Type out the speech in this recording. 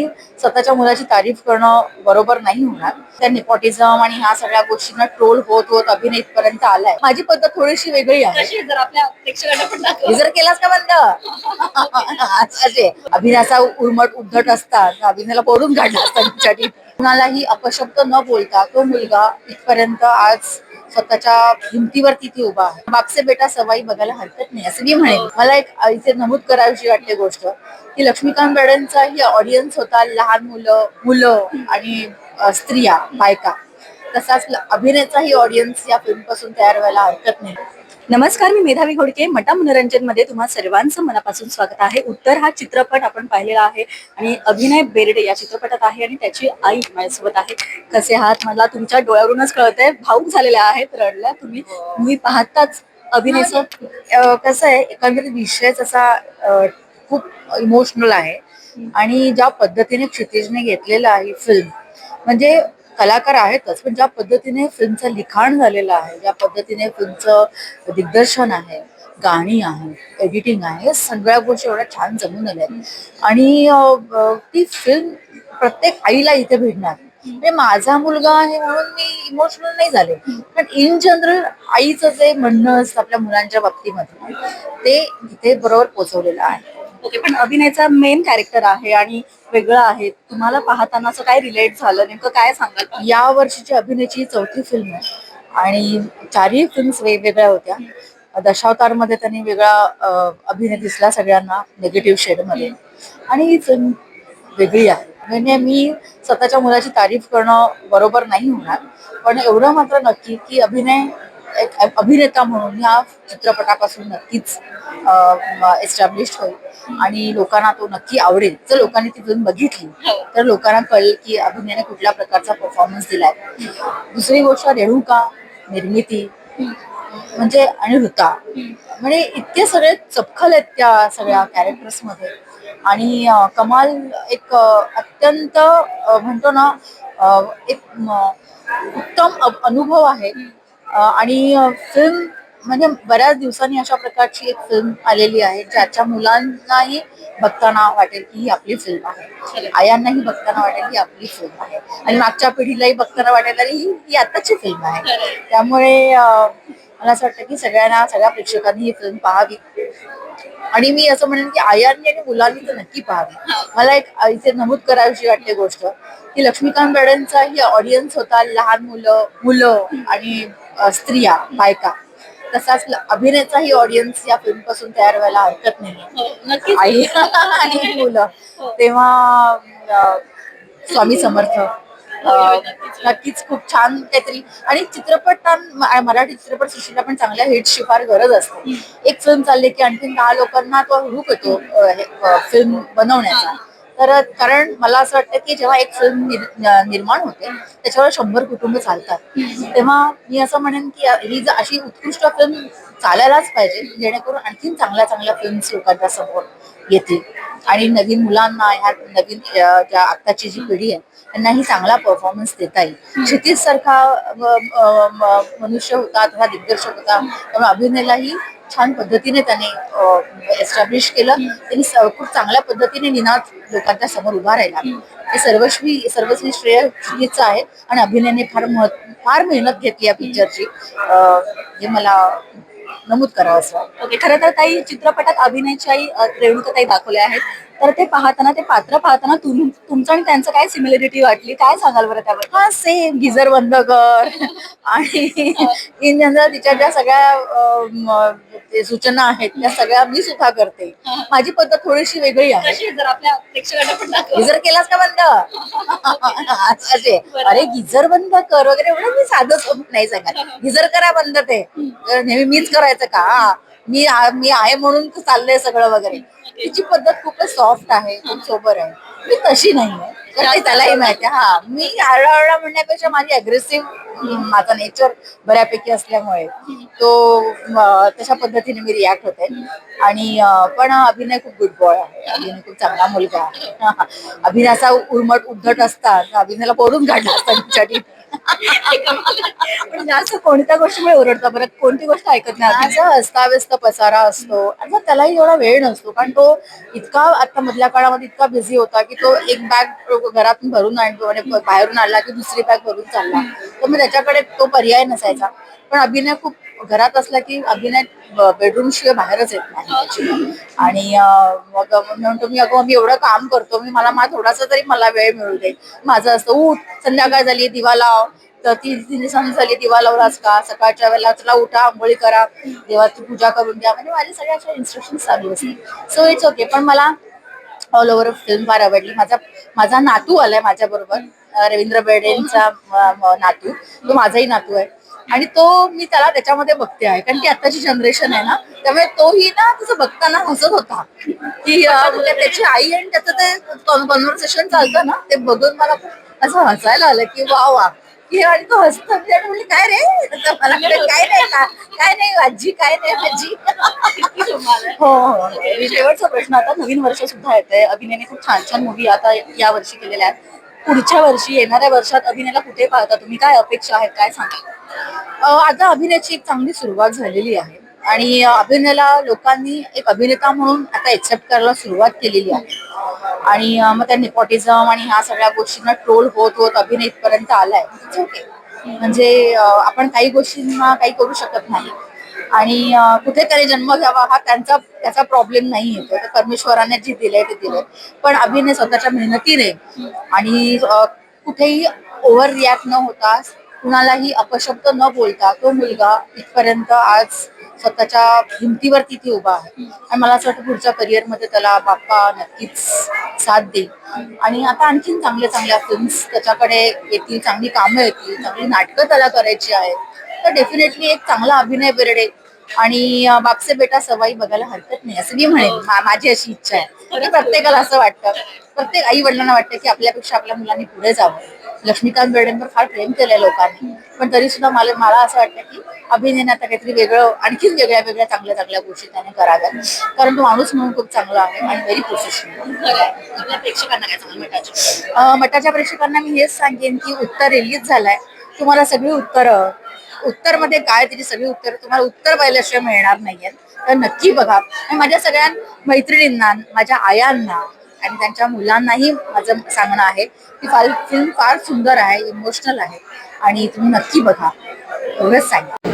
मी स्वतःच्या मुलाची तारीफ करणं बरोबर नाही होणार. त्या नेपॉटिझम आणि ह्या सगळ्या गोष्टींना ट्रोल होत होत अभिनय इथपर्यंत आलाय. माझी पद्धत थोडीशी वेगळी आहे. जर आपल्या प्रेक्षकांना हे जर केलास का बंद? असे. अभिनयाचा उर्मट उद्धट असतात. अभिनयाला पडून काढला असतात कुणालाही अपशब्द न बोलता तो मुलगा इथपर्यंत आज स्वतःच्या हिमतीवर तिथे उभा आहे. बापसे बेटा सवाई बघायला हरकत नाही असं मी म्हणेन. मला एक इथे नमूद करावीशी वाटते गोष्ट. की लक्ष्मीकांत बेर्डेंचाही ऑडियन्स होता लहान मुलं मुलं आणि स्त्रिया बायका. तसाच अभिनेताही ऑडियन्स या फिल्मपासून तयार व्हायला हरकत नाही. नमस्कार मी मेधावी घोडके. मटा मनोरंजनमध्ये तुम्हा सर्वांचं मनापासून स्वागत आहे. उत्तर हा चित्रपट आपण पाहिलेला आहे आणि अभिनय बेर्डे या चित्रपटात आहे आणि त्याची आई माझ्यासोबत आहे. कसे आहात? मला तुमच्या डोळ्यावरूनच कळत आहे भाऊक झालेल्या आहेत रडल्या तुम्ही. तुम्ही पाहताच अभिनयचं कसं आहे एकंदरीत विषयच असा खूप इमोशनल आहे. आणि ज्या पद्धतीने क्षितिजने घेतलेलं आहे फिल्म म्हणजे कलाकार आहेतच पण ज्या पद्धतीने फिल्मचं लिखाण झालेलं आहे ज्या पद्धतीने फिल्मचं दिग्दर्शन आहे गाणी आहे एडिटिंग आहे या सगळ्या गोष्टी एवढ्या छान जमून आल्या आणि ती फिल्म प्रत्येक आईला इथे भेटणार. म्हणजे माझा मुलगा आहे म्हणून मी इमोशनल नाही झाले. पण इन जनरल आईचं जे म्हणणं असतं आपल्या मुलांच्या बाबतीमध्ये ते इथे बरोबर पोचवलेलं आहे. ओके पण अभिनयचा मेन कॅरेक्टर आहे आणि वेगळं आहे. तुम्हाला पाहताना असं काय रिलेट झालं? नेमकं काय सांगाल? या वर्षीची अभिनयची चौथी फिल्म आहे. आणि चारही फिल्म्स वेगवेगळ्या होत्या. दशावतारमध्ये त्यांनी वेगळा अ, अभिनय दिसला सगळ्यांना निगेटिव्ह शेडमध्ये. आणि ही फिल्म वेगळी आहे. म्हणजे मी स्वतःच्या मुलाची तारीफ करणं बरोबर नाही होणार. पण एवढं मात्र नक्की की अभिनय एक अभिनेता म्हणून ह्या चित्रपटापासून नक्कीच एस्टॅब्लिश होईल. आणि लोकांना तो नक्की आवडेल. जर लोकांनी ती फिल्म बघितली तर लोकांना कळेल की अभिनयाने कुठल्या प्रकारचा परफॉर्मन्स दिलाय. दुसरी गोष्ट रेणुका निर्मिती म्हणजे आणि ऋता. म्हणजे इतके सगळे चपखल आहेत त्या सगळ्या कॅरेक्टर्समध्ये आणि कमाल एक अत्यंत म्हणतो ना एक उत्तम अनुभव आहे. आणि फिल्म म्हणजे बऱ्याच दिवसांनी अशा प्रकारची एक फिल्म आलेली आहे ज्याच्या मुलांनाही बघताना वाटेल की ही आपली फिल्म आहे. आयांनाही बघताना वाटेल ही आपली फिल्म आहे. आणि मागच्या पिढीलाही बघताना वाटेल अरे ही ही आताची फिल्म आहे. त्यामुळे मला असं वाटतं की सगळ्यांना सगळ्या प्रेक्षकांनी ही फिल्म पाहावी. आणि मी असं म्हणेन की आयांनी आणि मुलांनी तर नक्की पाहावी. मला एक इथे नमूद करावीशी वाटते गोष्ट की लक्ष्मीकांत बेर्डेंचाही ऑडियन्स होता लहान मुलं मुलं आणि स्त्रिया बायका. तसाच अभिनेताही ऑडियन्स या फिल्मपासून तयार व्हायला हरकत नाही. नक्कीच. आई आणि मुलं. तेव्हा स्वामी समर्थ. नक्कीच खूप छान काहीतरी. आणि चित्रपटां मराठी चित्रपट सृष्टीला पण चांगल्या हिटची फार गरज असते. एक फिल्म चालली की आणखीन दहा लोकांना तो रूप येतो फिल्म बनवण्याचा. तर कारण मला असं वाटतं की जेव्हा एक फिल्म निर्माण होते त्याच्यावर शंभर कुटुंब चालतात. तेव्हा मी असं म्हणेन की ही जर अशी उत्कृष्ट फिल्म चालायलाच पाहिजे जेणेकरून आणखीन चांगल्या चांगल्या फिल्म्स लोकांच्या समोर येतील. आणि नवीन मुलांना ह्या नवीन ज्या आत्ताची जी पिढी आहे त्यांनाही चांगला परफॉर्मन्स देता येईल. क्षितिज सारखा मनुष्य होता तसा दिग्दर्शक होता त्यामुळे अभिनयालाही छान पद्धतीने त्याने एस्टॅब्लिश केलं. त्यांनी खूप चांगल्या पद्धतीने निनाद लोकांच्या समोर उभा राहिला. हे सर्वस्वी सर्वस्वी श्रेय क्षितिजचं आहे आणि अभिनयाने फार महत् फार मेहनत घेतली या पिक्चरची हे मला नमूद करावं असं ओके खरं तर काही चित्रपटात अभिनयच्याही अ, रेणुकाताई दाखवल्या आहेत. तर ते पाहताना ते पात्र पाहताना तुम तुमचं आणि त्यांचं काय सिमिलरिटी वाटली? काय सांगाल बरं त्यावर? हा सेम गिझर बंद कर आणि इन जनरल तिच्या ज्या सगळ्या सूचना आहेत त्या सगळ्या मी सुद्धा करते. माझी पद्धत थोडीशी वेगळी आहे. जर आपल्या गिझर केलास का बंद? असे. अरे गिझर बंद कर वगैरे एवढं मी साधं नाही सांगत. गिझर करा बंद ते. नेहमी मीच करायचं का? मी मी आहे म्हणून चाललंय सगळं वगैरे. तिची पद्धत खूपच सॉफ्ट आहे खूप सोबर आहे. मी तशी नाही त्यालाही माहिती हा मी आरडाओरडा म्हणण्यापेक्षा माझी अग्रेसिव्ह माझा नेचर बऱ्यापैकी असल्यामुळे तो तशा पद्धतीने मी रिॲक्ट होते. आणि पण अभिनय खूप गुड बॉय आहे. अभिनय खूप चांगला मुलगा आहे. अभिनय उर्मट उद्धट असतात. अभिनयाला पडून काढला असता पण जास्त कोणत्या गोष्टीमुळे ओरडता? बरं कोणती गोष्ट ऐकत नाही? असा अस्ताव्यस्त पसारा असतो. आता त्यालाही एवढा वेळ नसतो. कारण तो इतका आता मधल्या काळामध्ये इतका बिझी होता की तो एक बॅग घरातून भरून आणतो आणि बाहेरून आणला की दुसरी बॅग भरून चालला. तर मग त्याच्याकडे तो पर्याय नसायचा. पण अभिनय खूप घरात असला की अभिनय बेडरूम शिवाय बाहेरच येत नाही आणि मग म्हणतो मी अगं मी एवढं काम करतो मी मला मा थोडासा तरी मला वेळ मिळू दे. माझं असतं उठ संध्याकाळ झाली दिवा लाव. तर ती तिने झाली दिवा लावलास का? सकाळच्या वेळेला तुला उठा आंघोळी करा देवाची पूजा करून द्या म्हणजे माझे सगळ्या अशा इन्स्ट्रक्शन चालू असते सो इट्स ओके पण मला ऑल ओव्हर फिल्म फार आवडली माझा माझा नातू आलाय माझ्या बरोबर रवींद्र बेडेंचा नातू. तो माझाही नातू आहे. आणि तो मी त्याला त्याच्यामध्ये बघते आहे. कारण की आताची जनरेशन आहे ना त्यामुळे तोही ना तसं बघताना हसत होता. की म्हणजे त्याची आई आणि त्याचं ते कॉन्व्हर्सेशन चालतं ना ते बघून मला असं हसायला आलं की वा वा की आणि तो हसतो मी आणि म्हणली काय रे? तर मला म्हणे, काय नाही का? काय नाही आजी काय नाही आजी. हो हो. शेवटचा प्रश्न आता नवीन वर्ष सुद्धा येतंय. अभिनयने खूप छान छान मूवी आता या वर्षी केलेल्या आहेत. पुढच्या वर्षी येणाऱ्या वर्षात अभिनयला कुठे पाहता तुम्ही? काय अपेक्षा आहेत? काय सांगा अ, आता अभिनयाची एक चांगली सुरुवात झालेली आहे. आणि अभिनयाला लोकांनी एक अभिनेता म्हणून आता एक्सेप्ट करायला सुरुवात केलेली आहे. आणि मग त्या नेपॉटिझम आणि ह्या सगळ्या गोष्टींना ट्रोल होत होत अभिनय इथपर्यंत आलाय. ओके म्हणजे आपण काही गोष्टींना काही करू शकत नाही. आणि कुठेतरी जन्म घ्यावा हा त्यांचा त्याचा प्रॉब्लेम नाही येतो. तर परमेश्वराने जे दिलंय ते दिलंय. पण अभिनय स्वतःच्या मेहनतीने आणि कुठेही ओव्हर रिॲक्ट न होता कुणालाही अपशब्द न बोलता तो मुलगा इथपर्यंत आज स्वतःच्या भिंतीवर तिथे उभा आहे. आणि मला असं वाटतं पुढच्या करिअरमध्ये त्याला बाप्पा नक्कीच साथ देईल. आणि आता आणखीन चांगल्या चांगल्या फिल्म्स त्याच्याकडे येतील चांगली कामं येतील चांगली नाटकं त्याला करायची आहेत. तर डेफिनेटली एक चांगला अभिनय बेर्डे आणि बापसे बेटा सवाई बघायला हरकत नाही असं मी म्हणेन. मा- माझी अशी इच्छा आहे. म्हणजे प्रत्येकाला असं वाटतं प्रत्येक आई वडिलांना वाटतं की आपल्यापेक्षा आपल्या मुलांनी पुढे जावं. लक्ष्मीकांत बेर्डेंवर फार प्रेम केलंय लोकांनी पण तरी सुद्धा मला मला असं वाटतं की अभिनयाने आता काहीतरी वेगळं आणखीन वेगळ्या वेगळ्या चांगल्या चांगल्या गोष्टी त्याने कराव्यात. कारण तो माणूस म्हणून खूप चांगला आहे आणि व्हेरी प्रोफेशनल आपल्या प्रेक्षकांना काय सांगा मटाची? अ, मठाच्या प्रेक्षकांना मी हेच सांगेन की उत्तर रिलीज झालाय. तुम्हाला सगळी उत्तरं उत्तरमध्ये काय त्याची सगळी उत्तर तुम्हाला उत्तर पाहिल्याशिवाय मिळणार नाहीयेत. तर नक्की बघा. आणि माझ्या सगळ्या मैत्रिणींना माझ्या आयांना आणि त्यांच्या मुलांनाही माझं सांगणं आहे की फार फिल्म फार सुंदर आहे इमोशनल आहे. आणि तुम्ही नक्की बघा. एवढंच सांगा